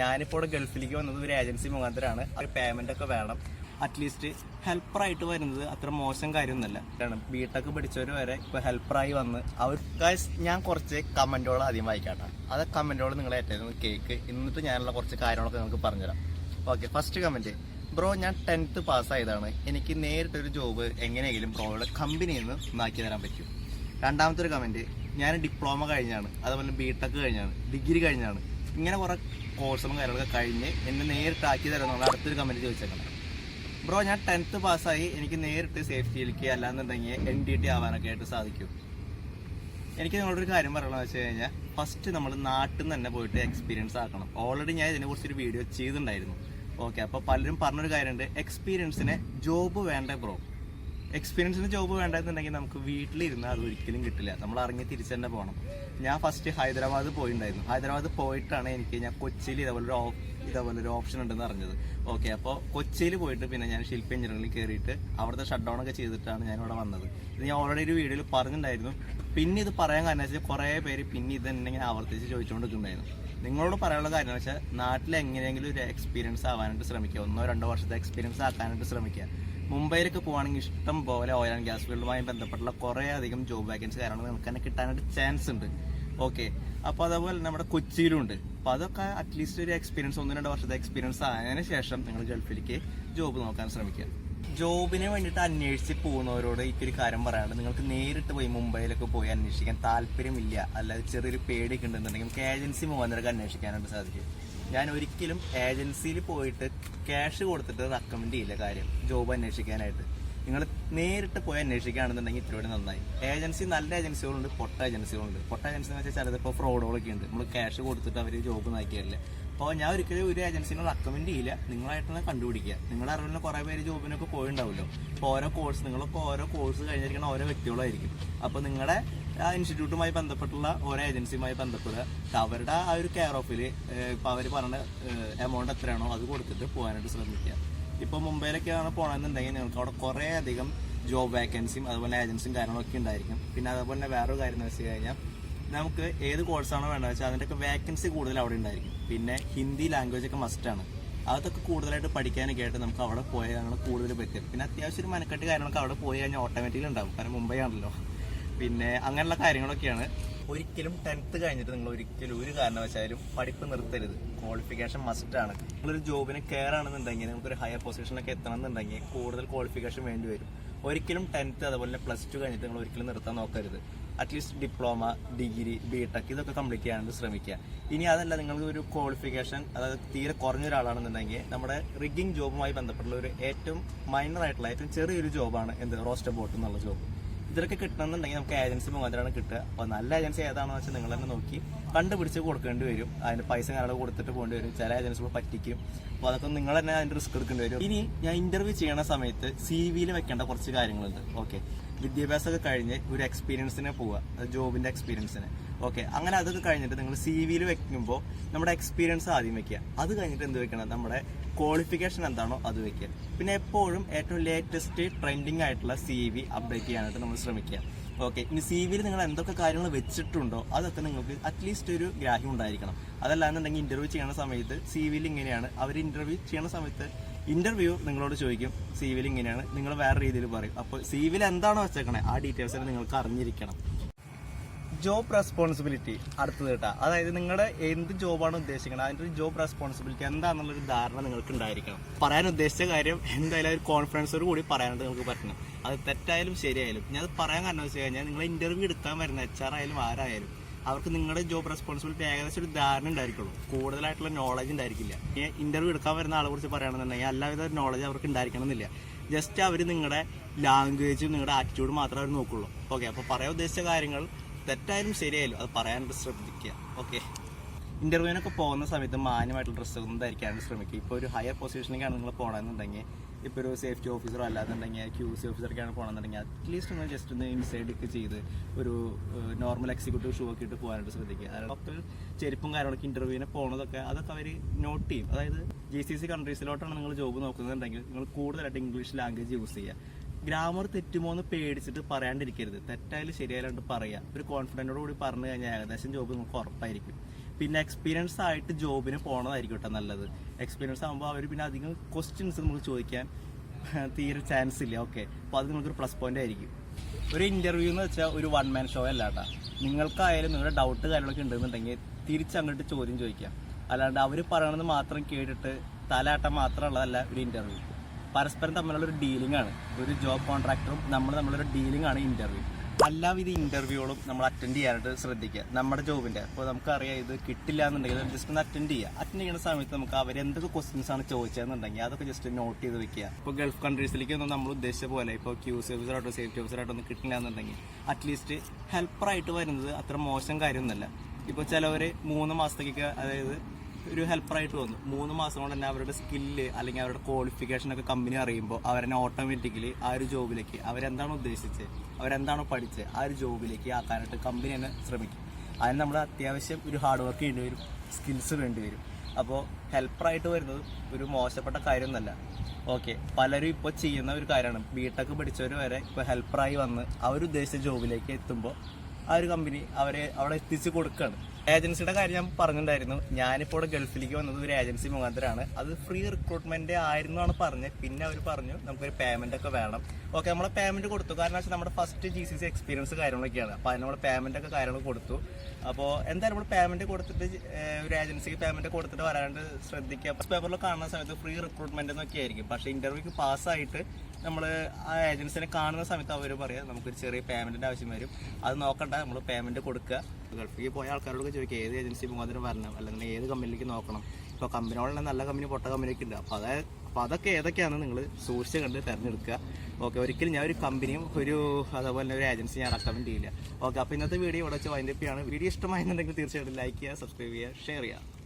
ഞാനിപ്പോൾ ഗൾഫിലേക്ക് വന്നത് ഒരു ഏജൻസി മുഖാന്തരമാണ് ഒരു പേയ്മെന്റ് ഒക്കെ വേണം. അറ്റ്ലീസ്റ്റ് ഹെൽപ്പറായിട്ട് വരുന്നത് അത്ര മോശം കാര്യമൊന്നുമല്ല. കാരണം ബിടെക് പഠിച്ചവർ വരെ ഇപ്പോൾ ഹെൽപ്പറായി വന്ന് അവർ guys, ഞാൻ കുറച്ച് കമന്റുകൾ ആദ്യം വായിക്കാട്ടെ. അത് കമന്റുകൾ നിങ്ങൾ ഏറ്റവും കേക്ക്. എന്നിട്ട് ഞാനുള്ള കുറച്ച് കാര്യങ്ങളൊക്കെ നിങ്ങൾക്ക് പറഞ്ഞുതരാം. ഓക്കെ ഫസ്റ്റ് കമന്റ് ബ്രോ ഞാൻ ടെൻത്ത് പാസ്സായതാണ് എനിക്ക് നേരിട്ടൊരു ജോബ് എങ്ങനെയെങ്കിലും ബ്രോയുടെ കമ്പനിയിൽ നിന്ന് നാക്കി തരാൻ പറ്റും. രണ്ടാമത്തെ ഒരു കമന്റ് ഞാൻ ഡിപ്ലോമ കഴിഞ്ഞാണ്. അതുപോലെ ബിടെക് കഴിഞ്ഞാണ്. ഡിഗ്രി കഴിഞ്ഞാണ്. ഇങ്ങനെ കുറേ കോഴ്സും കാര്യങ്ങളൊക്കെ കഴിഞ്ഞ് എന്നെ നേരിട്ട് ആക്കി തരുന്നുള്ള അടുത്തൊരു കമ്പനി ചോദിച്ചേക്കണം ബ്രോ ഞാൻ ടെൻത്ത് പാസ്സായി എനിക്ക് നേരിട്ട് സേഫ്റ്റിയിലേക്ക് അല്ലാന്നുണ്ടെങ്കിൽ എൻ ഡി ടി ആവാനൊക്കെ ആയിട്ട് സാധിക്കും. എനിക്ക് നിങ്ങളോടൊരു കാര്യം പറയണമെന്ന് വെച്ച് കഴിഞ്ഞാൽ ഫസ്റ്റ് നമ്മൾ നാട്ടിൽ നിന്ന് തന്നെ പോയിട്ട് എക്സ്പീരിയൻസ് ആക്കണം. ഓൾറെഡി ഞാൻ ഇതിനെക്കുറിച്ചൊരു വീഡിയോ ചെയ്തിട്ടുണ്ടായിരുന്നു. ഓക്കെ അപ്പോൾ പലരും പറഞ്ഞൊരു കാര്യമുണ്ട് എക്സ്പീരിയൻസിന് ജോബ് വേണ്ട ബ്രോ എക്സ്പീരിയൻസിന് ജോബ് വേണ്ടെന്നുണ്ടെങ്കിൽ നമുക്ക് വീട്ടിലിരുന്ന് അത് ഒരിക്കലും കിട്ടില്ല. നമ്മൾ ഇറങ്ങി തിരിച്ചു തന്നെ പോകണം. ഞാൻ ഫസ്റ്റ് ഹൈദരാബാദ് പോയിട്ടുണ്ടായിരുന്നു ഹൈദരാബാദ് പോയിട്ടാണ് എനിക്ക് ഞാൻ കൊച്ചിയിൽ ഇതേപോലെ ഒരു ഇതേപോലെ ഒരു ഓപ്ഷൻ ഉണ്ടെന്ന് അറിഞ്ഞത്. ഓക്കെ അപ്പോൾ കൊച്ചിയിൽ പോയിട്ട് പിന്നെ ഞാൻ ശില്പ എഞ്ചിനീയറിംഗിൽ കയറിയിട്ട് അവിടുത്തെ ഷട്ട് ഡൗൺ ഒക്കെ ചെയ്തിട്ടാണ് ഞാൻ ഇവിടെ വന്നത്. ഇത് ഞാൻ ഓൾറെഡി ഒരു വീഡിയോയിൽ പറഞ്ഞിട്ടുണ്ടായിരുന്നു. പിന്നെ ഇത് പറയാൻ കാരണം വെച്ചാൽ കുറേ പേര് പിന്നെ ഇത് തന്നെ ഇങ്ങനെ ആവർത്തിച്ച് ചോദിച്ചുകൊണ്ടിരിക്കുന്നുണ്ടായിരുന്നു നിങ്ങളോട് പറയാനുള്ള കാര്യം വെച്ചാൽ നാട്ടിൽ എങ്ങനെയെങ്കിലും ഒരു എക്സ്പീരിയൻസ് ആവാനായിട്ട് ശ്രമിക്കുക. ഒന്നോ രണ്ടോ വർഷത്തെ എക്സ്പീരിയൻസ് ആക്കാനായിട്ട് ശ്രമിക്കുക. മുംബൈയിലൊക്കെ പോകുകയാണെങ്കിൽ ഇഷ്ടം പോലെ ഓയിൽ ആൻഡ് ഗ്യാസ് ഫീൽഡുമായി ബന്ധപ്പെട്ടുള്ള കുറേ അധികം ജോബ് വേക്കൻസി കാര്യങ്ങൾ നമുക്ക് തന്നെ കിട്ടാനായിട്ട് ചാൻസ് ഉണ്ട്. ഓക്കെ അപ്പോൾ അതേപോലെ നമ്മുടെ കൊച്ചിയിലും ഉണ്ട്. അപ്പോൾ അതൊക്കെ അറ്റ്ലീസ്റ്റ് ഒരു എക്സ്പീരിയൻസ് ഒന്ന് രണ്ട് വർഷത്തെ എക്സ്പീരിയൻസ് ആയതിനു ശേഷം നിങ്ങൾ ഗൾഫിലേക്ക് ജോബ് നോക്കാൻ ശ്രമിക്കുക. ജോബിന് വേണ്ടിയിട്ട് അന്വേഷിച്ച് പോകുന്നവരോട് എനിക്കൊരു കാര്യം പറയാനുണ്ട്. നിങ്ങൾക്ക് നേരിട്ട് പോയി മുംബൈയിലൊക്കെ പോയി അന്വേഷിക്കാൻ താല്പര്യമില്ല അല്ലാതെ ചെറിയൊരു പേടിയൊക്കെ ഉണ്ടെന്നുണ്ടെങ്കിൽ നമുക്ക് ഏജൻസി മുഖാന്തരമൊക്കെ അന്വേഷിക്കാനായിട്ട് സാധിക്കും. ഞാൻ ഒരിക്കലും ഏജൻസിയിൽ പോയിട്ട് ക്യാഷ് കൊടുത്തിട്ട് റെക്കമെൻഡ് ചെയ്യില്ല കാര്യം ജോബ് അന്വേഷിക്കാനായിട്ട്. നിങ്ങൾ നേരിട്ട് പോയി അന്വേഷിക്കുകയാണെന്നുണ്ടെങ്കിൽ ഇത്തിരി നന്നായി. ഏജൻസി നല്ല ഏജൻസികളുണ്ട് പൊട്ട ഏജൻസികളുണ്ട്. പൊട്ട ഏജൻസി എന്ന് വെച്ചാൽ ചിലതിപ്പോൾ ഫ്രോഡുകളൊക്കെ ഉണ്ട്. നമ്മൾ ക്യാഷ് കൊടുത്തിട്ട് അവർ ജോബ് നാക്കിയല്ല അപ്പോൾ ഞാൻ ഒരിക്കലും ഒരു ഏജൻസിനെ റെക്കമെൻഡ് ചെയ്യില്ല. നിങ്ങളായിട്ട് കണ്ടുപിടിക്കുക. നിങ്ങളുടെ അറിവിൽ കുറേ പേര് ജോബിനൊക്കെ പോയിണ്ടാവുമല്ലോ അപ്പോൾ ഓരോ കോഴ്സ് നിങ്ങളൊക്കെ ഓരോ കോഴ്സ് കഴിഞ്ഞിരിക്കുന്ന ഓരോ വ്യക്തികളായിരിക്കും. അപ്പോൾ നിങ്ങളുടെ ആ ഇൻസ്റ്റിറ്റ്യൂട്ടുമായി ബന്ധപ്പെട്ടുള്ള ഓരോ ഏജൻസിയുമായി ബന്ധപ്പെടുക. അവരുടെ ആ ഒരു കെയർ ഓഫിൽ ഇപ്പോൾ അവർ പറഞ്ഞ എമൗണ്ട് എത്രയാണോ അത് കൊടുത്തിട്ട് പോകാനായിട്ട് ശ്രമിക്കുക. ഇപ്പോൾ മുംബൈയിലൊക്കെയാണ് പോകണമെന്നുണ്ടെങ്കിൽ നിങ്ങൾക്ക് അവിടെ കുറേ അധികം ജോബ് വേക്കൻസിയും അതുപോലെ ഏജൻസിയും കാര്യങ്ങളൊക്കെ ഉണ്ടായിരിക്കും. പിന്നെ അതുപോലെ തന്നെ വേറൊരു കാര്യം എന്ന് വെച്ച് കഴിഞ്ഞാൽ നമുക്ക് ഏത് കോഴ്സാണോ വേണ്ടത് വെച്ചാൽ അതിന്റെയൊക്കെ വേക്കൻസി കൂടുതൽ അവിടെ ഉണ്ടായിരിക്കും. പിന്നെ ഹിന്ദി ലാംഗ്വേജ് ഒക്കെ മസ്റ്റാണ് അതൊക്കെ കൂടുതലായിട്ട് പഠിക്കാനൊക്കെ ആയിട്ട് നമുക്ക് അവിടെ പോയാൽ ഞങ്ങൾ കൂടുതൽ പറ്റും. പിന്നെ അത്യാവശ്യം ഒരു മനക്കെട്ട് കാര്യങ്ങളൊക്കെ അവിടെ പോയി കഴിഞ്ഞാൽ ഓട്ടോമാറ്റിക്കലി ഉണ്ടാവും. കാരണം മുംബൈ ആണല്ലോ. പിന്നെ അങ്ങനെയുള്ള കാര്യങ്ങളൊക്കെയാണ്. ഒരിക്കലും ടെൻത്ത് കഴിഞ്ഞിട്ട് നിങ്ങൾ ഒരിക്കലും ഒരു കാരണവശാലും പഠിപ്പ് നിർത്തരുത്. ക്വാളിഫിക്കേഷൻ മസ്റ്റ് മസ്റ്റാണ് നിങ്ങളൊരു ജോബിന് കെയർ ആണെന്നുണ്ടെങ്കിൽ നമുക്കൊരു ഹയർ പൊസിഷനൊക്കെ എത്തണം എന്നുണ്ടെങ്കിൽ കൂടുതൽ ക്വാളിഫിക്കേഷൻ വേണ്ടി വരും. ഒരിക്കലും ടെൻത്ത് അതുപോലെ പ്ലസ് ടു കഴിഞ്ഞിട്ട് നിങ്ങൾ ഒരിക്കലും നിർത്താൻ നോക്കരുത്. At least diploma degree B tech ഇതൊക്കെ കംപ്ലീറ്റ് ചെയ്യാനായിട്ട് ശ്രമിക്കുക. ഇനി അതല്ല നിങ്ങൾക്ക് ഒരു ക്വാളിഫിക്കേഷൻ അതായത് തീരെ കുറഞ്ഞ ഒരാളാണെന്നുണ്ടെങ്കിൽ നമ്മുടെ റിഗിങ് ജോബുമായി ബന്ധപ്പെട്ടുള്ള ഒരു ഏറ്റവും മൈനർ ആയിട്ടുള്ള ഏറ്റവും ചെറിയൊരു ജോബാണ് എന്ത്? റോസ്റ്റർ ബോട്ട് എന്നുള്ള ജോബ് ഇതിലൊക്കെ കിട്ടണമെന്നുണ്ടെങ്കിൽ നമുക്ക് ഏജൻസി മുഖാന്തരമാണ് കിട്ടുക. അപ്പോൾ നല്ല ഏജൻസി ഏതാണെന്ന് വെച്ചാൽ നിങ്ങൾ തന്നെ നോക്കി. കണ്ടുപിടിച്ച് കൊടുക്കേണ്ടി വരും. അതിന് പൈസ ഞങ്ങളുടെ കൊടുത്തിട്ട് പോകേണ്ടി വരും. ചില ഏജൻസികൾ പറ്റിക്കും. അപ്പോൾ അതൊക്കെ നിങ്ങൾ തന്നെ അതിന്റെ റിസ്ക് എടുക്കേണ്ടി വരും. ഇനി ഞാൻ ഇന്റർവ്യൂ ചെയ്യണ സമയത്ത് സി വിയിൽ വെക്കേണ്ട കുറച്ച് കാര്യങ്ങളുണ്ട്. ഓക്കെ വിദ്യാഭ്യാസമൊക്കെ കഴിഞ്ഞ് ഒരു എക്സ്പീരിയൻസിനെ പോവുക. ജോബിന്റെ എക്സ്പീരിയൻസിന് ഓക്കെ അങ്ങനെ അതൊക്കെ കഴിഞ്ഞിട്ട് നിങ്ങൾ സി വിയിൽ വെക്കുമ്പോൾ നമ്മുടെ എക്സ്പീരിയൻസ് ആദ്യം വെക്കുക. അത് കഴിഞ്ഞിട്ട് എന്ത് വെക്കണം? നമ്മുടെ ക്വാളിഫിക്കേഷൻ എന്താണോ അത് വെക്കുക. പിന്നെ എപ്പോഴും ഏറ്റവും ലേറ്റസ്റ്റ് ട്രെൻഡിങ് ആയിട്ടുള്ള സി വി അപ്ഡേറ്റ് ചെയ്യാനായിട്ട് നമ്മൾ ശ്രമിക്കുക. ഓക്കെ ഇനി സി വിയിൽ നിങ്ങൾ എന്തൊക്കെ കാര്യങ്ങൾ വെച്ചിട്ടുണ്ടോ അതൊക്കെ നിങ്ങൾക്ക് അറ്റ്ലീസ്റ്റ് ഒരു ഗ്രാഹ്യം ഉണ്ടായിരിക്കണം. അതല്ലാന്നുണ്ടെങ്കിൽ ഇന്റർവ്യൂ ചെയ്യുന്ന സമയത്ത് സി വിയിൽ ഇങ്ങനെയാണ്. അവർ ഇന്റർവ്യൂ ചെയ്യുന്ന സമയത്ത് ഇന്റർവ്യൂ നിങ്ങളോട് ചോദിക്കും സി വിയിൽ ഇങ്ങനെയാണ്. നിങ്ങൾ വേറെ രീതിയിൽ പറയും. അപ്പോൾ സി വിയിൽ എന്താണോ വെച്ചേക്കണേ ആ ഡീറ്റെയിൽസ് നിങ്ങൾക്ക് അറിഞ്ഞിരിക്കണം. ജോബ് റെസ്പോൺസിബിലിറ്റി അടുത്തത് കേട്ടാ. അതായത് നിങ്ങളുടെ എന്ത് ജോബാണ് ഉദ്ദേശിക്കുന്നത് അതിന്റെ ഒരു ജോബ് റെസ്പോൺസിബിലിറ്റി എന്താണെന്നുള്ളൊരു ധാരണ നിങ്ങൾക്ക് ഉണ്ടായിരിക്കണം പറയാൻ ഉദ്ദേശിച്ച കാര്യം എന്തായാലും ഒരു കോൺഫിഡൻസോട് കൂടി പറയാനായിട്ട് നിങ്ങൾക്ക് പറ്റണം. അത് തെറ്റായാലും ശരിയായാലും. ഞാൻ അത് പറയാൻ കാരണം വെച്ച് കഴിഞ്ഞാൽ നിങ്ങൾ ഇന്റർവ്യൂ എടുക്കാൻ വരുന്ന എച്ച് ആർ ആയാലും ആരായാലും അവർക്ക് നിങ്ങളുടെ ജോബ് റെസ്പോൺസിബിലിറ്റി ഏകദേശം ഒരു ധാരണ ഉണ്ടായിരിക്കുള്ളൂ. കൂടുതലായിട്ടുള്ള നോളജ് ഉണ്ടായിരിക്കില്ല. ഈ ഇന്റർവ്യൂ എടുക്കാൻ വരുന്ന ആളെ കുറിച്ച് പറയുകയാണെന്നുണ്ടെങ്കിൽ എല്ലാവിധ നോളജ് അവർക്ക് ഉണ്ടായിരിക്കണം എന്നില്ല. ജസ്റ്റ് അവർ നിങ്ങളുടെ ലാംഗ്വേജും നിങ്ങളുടെ ആറ്റിറ്റ്യൂഡ് മാത്രമേ അവർ നോക്കുള്ളൂ. ഓക്കെ അപ്പോൾ പറയാൻ ഉദ്ദേശിച്ച കാര്യങ്ങൾ തെറ്റായാലും ശരിയായാലും അത് പറയാനായിട്ട് ശ്രദ്ധിക്കുക. ഓക്കെ ഇന്റർവ്യൂവിനൊക്കെ പോകുന്ന സമയത്ത് മാന്യമായിട്ടുള്ള ഡ്രസ്സ് ഒന്നും ധരിക്കാനായിട്ട് ശ്രമിക്കുക. ഇപ്പോൾ ഒരു ഹയർ പൊസിഷനിലേക്കാണ് നിങ്ങൾ പോകണമെന്നുണ്ടെങ്കിൽ ഇപ്പോൾ ഒരു സേഫ്റ്റി ഓഫീസറോ അല്ലാന്നുണ്ടെങ്കിൽ ക്യൂ സി ഓഫീസറൊക്കെയാണ് പോകണമെന്നുണ്ടെങ്കിൽ അറ്റ്ലീസ്റ്റ് ഒന്ന് ജസ്റ്റ് ഒന്ന് ഇൻസൈഡ് ഒക്കെ ചെയ്ത് ഒരു നോർമൽ എക്സിക്യൂട്ടീവ് ഷൂ ഒക്കെ ഇട്ട് പോകാനായിട്ട് ശ്രദ്ധിക്കുക. അതായത് ഒക്കെ ചെരുപ്പും കാര്യങ്ങളൊക്കെ ഇന്റർവ്യൂവിനെ പോകുന്നതൊക്കെ അതൊക്കെ അവർ നോട്ട് ചെയ്യും. അതായത് ജി സി സി കൺട്രീസിലോട്ടാണ് നിങ്ങൾ ജോബ് നോക്കുന്നുണ്ടെങ്കിൽ നിങ്ങൾ കൂടുതലായിട്ട് ഇംഗ്ലീഷ് ലാംഗ്വേജ് യൂസ് ചെയ്യുക. ഗ്രാമർ തെറ്റുമോന്ന് പേടിച്ചിട്ട് പറയാണ്ടിരിക്കരുത്. തെറ്റായാലും ശരിയായാലും പറയാം. ഒരു കോൺഫിഡന്റോട് കൂടി പറഞ്ഞു കഴിഞ്ഞാൽ ഏകദേശം ജോബ് നമുക്ക് ഉറപ്പായിരിക്കും. പിന്നെ എക്സ്പീരിയൻസ് ആയിട്ട് ജോബിന് പോണതായിരിക്കും കേട്ടോ നല്ലത്. എക്സ്പീരിയൻസ് ആകുമ്പോൾ അവർ പിന്നെ അധികം ക്വസ്റ്റ്യൻസ് നമുക്ക് ചോദിക്കാൻ തീരെ ചാൻസ് ഇല്ല. ഓക്കെ അപ്പോൾ അത് നിങ്ങൾക്കൊരു പ്ലസ് പോയിന്റ് ആയിരിക്കും. ഒരു ഇന്റർവ്യൂ എന്ന് വെച്ചാൽ ഒരു വൺ മാൻ ഷോ അല്ല കേട്ടോ നിങ്ങൾക്കായാലും നിങ്ങളുടെ ഡൗട്ട് കാര്യങ്ങളൊക്കെ ഉണ്ടെന്നുണ്ടെങ്കിൽ തിരിച്ചങ്ങോട്ട് ചോദ്യം ചോദിക്കാം. അല്ലാണ്ട് അവർ പറയണത് മാത്രം കേട്ടിട്ട് തലാട്ടം മാത്രമുള്ളതല്ല ഒരു ഇന്റർവ്യൂ പരസ്പരം തമ്മിലുള്ളൊരു ഡീലിംഗ് ആണ് ഒരു ജോബ് കോൺട്രാക്ടറും നമ്മൾ തമ്മിലൊരു ഡീലിംഗ് ആണ് ഇന്റർവ്യൂ എല്ലാവിധ ഇന്റർവ്യൂകളും നമ്മൾ അറ്റൻഡ് ചെയ്യാനായിട്ട് ശ്രദ്ധിക്കുക. നമ്മുടെ ജോബിന്റെ അപ്പോൾ നമുക്കറിയാം ഇത് കിട്ടില്ല എന്നുണ്ടെങ്കിൽ ജസ്റ്റ് ഒന്ന് അറ്റൻഡ് ചെയ്യുക. അറ്റൻഡ് ചെയ്യുന്ന സമയത്ത് നമുക്ക് അവർ എന്തൊക്കെ ക്വസ്റ്റ്യൻസ് ആണ് ചോദിച്ചതെന്നുണ്ടെങ്കിൽ അതൊക്കെ ജസ്റ്റ് നോട്ട് ചെയ്ത് വെക്കുക. ഇപ്പോൾ ഗൾഫ് കൺട്രീസിലേക്ക് ഒന്നും നമ്മൾ ഉദ്ദേശിച്ച പോലെ ഇപ്പോൾ ക്യൂ സർവീസറായിട്ടോ സേഫ്റ്റി ഓഫീസറായിട്ടോ ഒന്നും കിട്ടില്ല എന്നുണ്ടെങ്കിൽ അറ്റ്ലീസ്റ്റ് ഹെൽപ്പറായിട്ട് വരുന്നത് അത്ര മോശം കാര്യമൊന്നുമല്ല. ഇപ്പോൾ ചിലവർ മൂന്ന് മാസത്തേക്കൊക്കെ അതായത് ഒരു ഹെൽപ്പറായിട്ട് വന്നു. മൂന്ന് മാസം കൊണ്ട് തന്നെ അവരുടെ സ്കില്ല് അല്ലെങ്കിൽ അവരുടെ ക്വാളിഫിക്കേഷൻ ഒക്കെ കമ്പനി അറിയുമ്പോൾ അവരെന്നെ ഓട്ടോമാറ്റിക്കലി ആ ഒരു ജോബിലേക്ക് അവരെന്താണോ ഉദ്ദേശിച്ചത് അവരെന്താണോ പഠിച്ചത് ആ ഒരു ജോബിലേക്ക് ആക്കാനായിട്ട് കമ്പനി തന്നെ ശ്രമിക്കും. അതിന് നമ്മൾ അത്യാവശ്യം ഒരു ഹാർഡ് വർക്ക് ചെയ്യേണ്ടി വരും സ്കിൽസ് വേണ്ടി വരും. അപ്പോൾ ഹെൽപ്പറായിട്ട് വരുന്നത് ഒരു മോശപ്പെട്ട കാര്യമൊന്നുമല്ല. ഓക്കെ പലരും ഇപ്പോൾ ചെയ്യുന്ന ഒരു കാര്യമാണ്. ബി ടെക് പഠിച്ചവർ വരെ ഇപ്പോൾ ഹെൽപ്പറായി വന്ന് അവരുദ്ദേശിച്ച ജോബിലേക്ക് എത്തുമ്പോൾ ആ ഒരു കമ്പനി അവരെ അവിടെ എത്തിച്ച് കൊടുക്കുകയാണ് ഏജൻസിയുടെ കാര്യം ഞാൻ പറഞ്ഞിട്ടുണ്ടായിരുന്നു. ഞാനിപ്പോൾ ഇവിടെ ഗൾഫിലേക്ക് വന്നത് ഒരു ഏജൻസി മുഖാന്തരമാണ് അത് ഫ്രീ റിക്രൂട്ട്മെന്റ് ആയിരുന്നു ആണ് പറഞ്ഞത്. പിന്നെ അവർ പറഞ്ഞു നമുക്കൊരു പേയ്മെന്റ് ഒക്കെ വേണം. ഓക്കെ നമ്മൾ പേയ്മെന്റ് കൊടുത്തു. കാരണം വെച്ചാൽ നമ്മുടെ first G C C experience കാര്യങ്ങളൊക്കെയാണ്. അപ്പോൾ അതിന് നമ്മൾ പേയ്മെന്റ് ഒക്കെ കാര്യങ്ങൾ കൊടുത്തു. അപ്പോൾ എന്തായാലും നമ്മൾ പേയ്മെന്റ് കൊടുത്തിട്ട് ഒരു ഏജൻസിക്ക് പേയ്മെന്റ് കൊടുത്തിട്ട് വരാണ്ട് ശ്രദ്ധിക്കുക. പേപ്പറിൽ കാണുന്ന സമയത്ത് ഫ്രീ റിക്രൂട്ട്മെന്റ് എന്നൊക്കെ ആയിരിക്കും. പക്ഷേ ഇന്റർവ്യൂക്ക് പാസ്സായിട്ട് നമ്മൾ ആ ഏജൻസിനെ കാണുന്ന സമയത്ത് അവർ പറയാം നമുക്കൊരു ചെറിയ പേയ്മെന്റിന്റെ ആവശ്യം വരും. അത് നോക്കണ്ട നമ്മൾ പേയ്മെന്റ് കൊടുക്കുക. ഗൾഫിലേക്ക് പോയ ആൾക്കാരോട് ചോദിക്കുക ഏത് ഏജൻസി മുഖാന്തരം വരണം? അല്ലെങ്കിൽ ഏത് കമ്പനിയിലേക്ക് നോക്കണം? ഇപ്പോൾ കമ്പനിയോടെ നല്ല കമ്പനി പൊട്ട കമ്പനിയൊക്കെ ഉണ്ട്. അപ്പോൾ അതായത് അപ്പോൾ അതൊക്കെ ഏതൊക്കെയാണ് നിങ്ങൾ സൂക്ഷിച്ച് കണ്ട് തിരഞ്ഞെടുക്കുക? ഓക്കെ ഒരിക്കലും ഞാൻ ഒരു കമ്പനിയും ഒരു അതുപോലെ ഒരു ഏജൻസി ഞാൻ റെക്കമെൻഡ് ചെയ്യില്ല. ഓക്കെ അപ്പോൾ ഇന്നത്തെ വീഡിയോ ഇവിടെ വെച്ച് വൈൻഡപ്പ് ചെയ്യാണ്. വീഡിയോ ഇഷ്ടമായിരുന്നുണ്ടെങ്കിൽ തീർച്ചയായിട്ടും ലൈക്ക് ചെയ്യുക സബ്സ്ക്രൈബ് ചെയ്യുക ഷെയർ ചെയ്യുക.